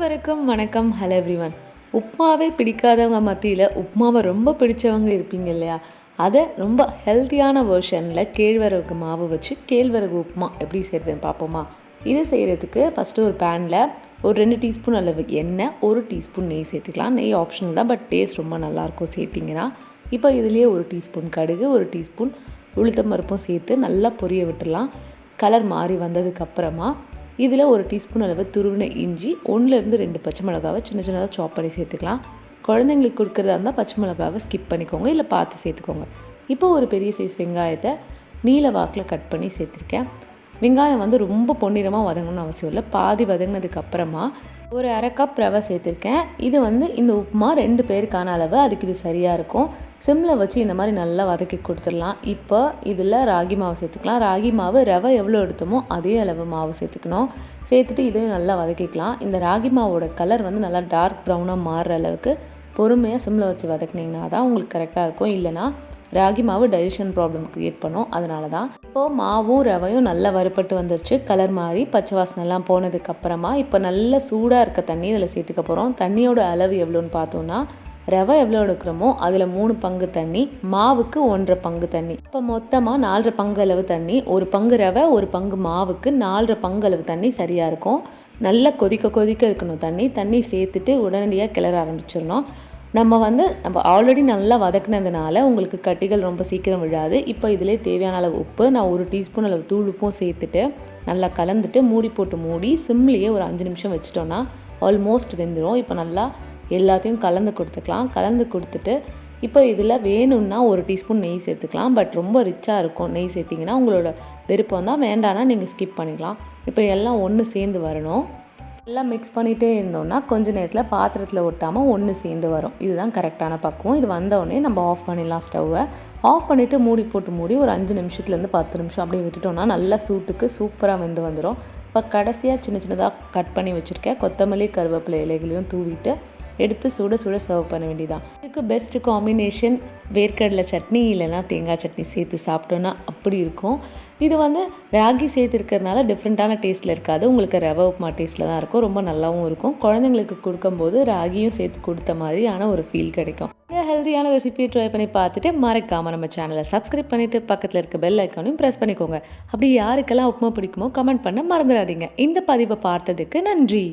அனைவருக்கும் வணக்கம். Hello everyone உப்மாவே பிடிக்காதவங்க மத்தியில் உப்மாவை ரொம்ப பிடிச்சவங்க இருப்பீங்க இல்லையா? அதை ரொம்ப ஹெல்த்தியான வேர்ஷனில் கேழ்வரகு மாவு வச்சு கேழ்வரகு உப்புமா எப்படி செய்கிறதுன்னு பார்ப்போமா? இது செய்கிறதுக்கு ஃபஸ்ட்டு ஒரு பேனில் ஒரு ரெண்டு டீஸ்பூன் அளவு எண்ணெய் ஒரு டீஸ்பூன் நெய் சேர்த்துக்கலாம். நெய் ஆப்ஷனல் தான் பட் டேஸ்ட் ரொம்ப நல்லாயிருக்கும் சேர்த்திங்கன்னா. இப்போ இதுலேயே ஒரு டீஸ்பூன் கடுகு ஒரு டீஸ்பூன் உளுத்தம் பருப்பும் சேர்த்து நல்லா பொரிய விட்டுடலாம். கலர் மாறி வந்ததுக்கப்புறமா இதில் ஒரு டீஸ்பூன் அளவு துருவின இஞ்சி ஒன்றுலேருந்து ரெண்டு பச்சை மிளகாவை சின்ன சின்னதாக சாப் பண்ணி சேர்த்துக்கலாம். குழந்தைங்களுக்கு கொடுக்குறதா இருந்தால் பச்சை மிளகாவை ஸ்கிப் பண்ணிக்கோங்க இல்லை பார்த்து சேர்த்துக்கோங்க. இப்போ ஒரு பெரிய சைஸ் வெங்காயத்தை நீல வாக்கில் கட் பண்ணி சேர்த்துருக்கேன். வெங்காயம் வந்து ரொம்ப பொன்னிறமாக வதங்கணும்னு அவசியம் இல்லை. பாதி வதங்கினதுக்கப்புறமா ஒரு அரை கப் ரவை சேர்த்துருக்கேன். இது வந்து இந்த உப்புமா ரெண்டு பேருக்கான அளவு அதுக்கு இது சரியாக இருக்கும். சிம்மில் வச்சு இந்த மாதிரி நல்லா வதக்கி கொடுத்துடலாம். இப்போ இதில் ராகி மாவு சேர்த்துக்கலாம். ராகி மாவு ரவை எவ்வளோ எடுத்தோமோ அதே அளவு மாவு சேர்த்துக்கணும். சேர்த்துட்டு இதையும் நல்லா வதக்கிக்கலாம். இந்த ராகி மாவோட கலர் வந்து நல்லா டார்க் ப்ரௌனாக மாறுற அளவுக்கு பொறுமையாக சிம்மில் வச்சு வதக்குனீங்கன்னா தான் உங்களுக்கு கரெக்டாக இருக்கும். இல்லைனா ராகி மாவு டைஜஷன் ப்ராப்ளம் க்ரியேட் பண்ணும். அதனால தான் இப்போது மாவும் ரவையும் நல்லா வறுபட்டு வந்துருச்சு. கலர் மாறி பச்சை வாசனைலாம் போனதுக்கப்புறமா இப்போ நல்ல சூடாக இருக்க தண்ணி இதில் சேர்த்துக்க போகிறோம் தண்ணியோட அளவு எவ்வளோன்னு பார்த்தோன்னா ரவை எவ்வளோ எடுக்கிறோமோ அதில் மூணு பங்கு தண்ணி மாவுக்கு ஒன்றரை பங்கு தண்ணி. இப்போ மொத்தமாக நாலரை பங்கு அளவு தண்ணி ஒரு பங்கு ரவை ஒரு பங்கு மாவுக்கு நாலரை பங்கு அளவு தண்ணி சரியாக இருக்கும். நல்லா கொதிக்க கொதிக்க இருக்கணும் தண்ணி. தண்ணி சேர்த்துட்டு உடனடியாக கிளற ஆரம்பிச்சிடணும். நம்ம வந்து நம்ம ஆல்ரெடி நல்லா வதக்குனதுனால உங்களுக்கு கட்டிகள் ரொம்ப சீக்கிரம் விழாது. இப்போ இதிலே தேவையான அளவு உப்பு நான் ஒரு டீஸ்பூன் அளவு தூள் உப்பும் சேர்த்துட்டு நல்லா கலந்துட்டு மூடி போட்டு மூடி சிம்லேயே ஒரு அஞ்சு நிமிஷம் வச்சிட்டோன்னா ஆல்மோஸ்ட் வெந்துடும் இப்போ நல்லா எல்லாத்தையும் கலந்து கொடுத்துக்கலாம். கலந்து கொடுத்துட்டு இப்போ இதில் வேணும்னா ஒரு டீஸ்பூன் நெய் சேர்த்துக்கலாம். பட் ரொம்ப ரிச்சாக இருக்கும் நெய் சேர்த்திங்கன்னா உங்களோட விருப்பம் தான். வேண்டானா நீங்கள் ஸ்கிப் பண்ணிக்கலாம். இப்போ எல்லாம் ஒன்று சேர்ந்து வரணும். எல்லாம் மிக்ஸ் பண்ணிகிட்டே இருந்தோம்னா கொஞ்ச நேரத்தில் பாத்திரத்தில் ஒட்டாமல் ஒன்று சேர்ந்து வரும். இதுதான் கரெக்டான பக்குவம். இது வந்தோடனே நம்ம ஆஃப் பண்ணிடலாம் ஸ்டவ்வை ஆஃப் பண்ணிவிட்டு மூடி போட்டு மூடி ஒரு அஞ்சு நிமிஷத்துலேருந்து பத்து நிமிஷம் அப்படியே விட்டுட்டோம்னா நல்லா சூட்டுக்கு சூப்பராக வந்து வந்துடும் இப்போ கடைசியாக சின்ன சின்னதாக கட் பண்ணி வச்சுருக்கேன் கொத்தமல்லி கருவேப்பிலை இலைகளையும் தூவிட்டு எடுத்து சுட சுட சர்வ் பண்ண வேண்டியதான் இதுக்கு பெஸ்ட் காம்பினேஷன் வேர்க்கடலை சட்னி இல்லைனா தேங்காய் சட்னி சேர்த்து சாப்பிட்டோன்னா அப்படி இருக்கும். இது வந்து ராகி சேர்த்துருக்கிறதுனால டிஃப்ரெண்ட்டான டேஸ்ட்டில் இருக்காது. உங்களுக்கு ரவை உப்புமா டேஸ்ட்டில் தான் இருக்கும். ரொம்ப நல்லாவும் இருக்கும். குழந்தைங்களுக்கு கொடுக்கும்போது ராகியும் சேர்த்து கொடுத்த மாதிரியான ஒரு ஃபீல் கிடைக்கும். இந்த ஹெல்த்தியான ரெசிபியை ட்ரை பண்ணி பார்த்துட்டு மறக்காமல் நம்ம சேனலை சப்ஸ்கிரைப் பண்ணிவிட்டு பக்கத்தில் இருக்க பெல் ஐக்கானையும் ப்ரெஸ் பண்ணிக்கோங்க. அப்படி யாருக்கெல்லாம் உப்புமா பிடிக்குமோ கமெண்ட் பண்ண மறந்துடாதீங்க. இந்த பதிவை பார்த்ததுக்கு நன்றி.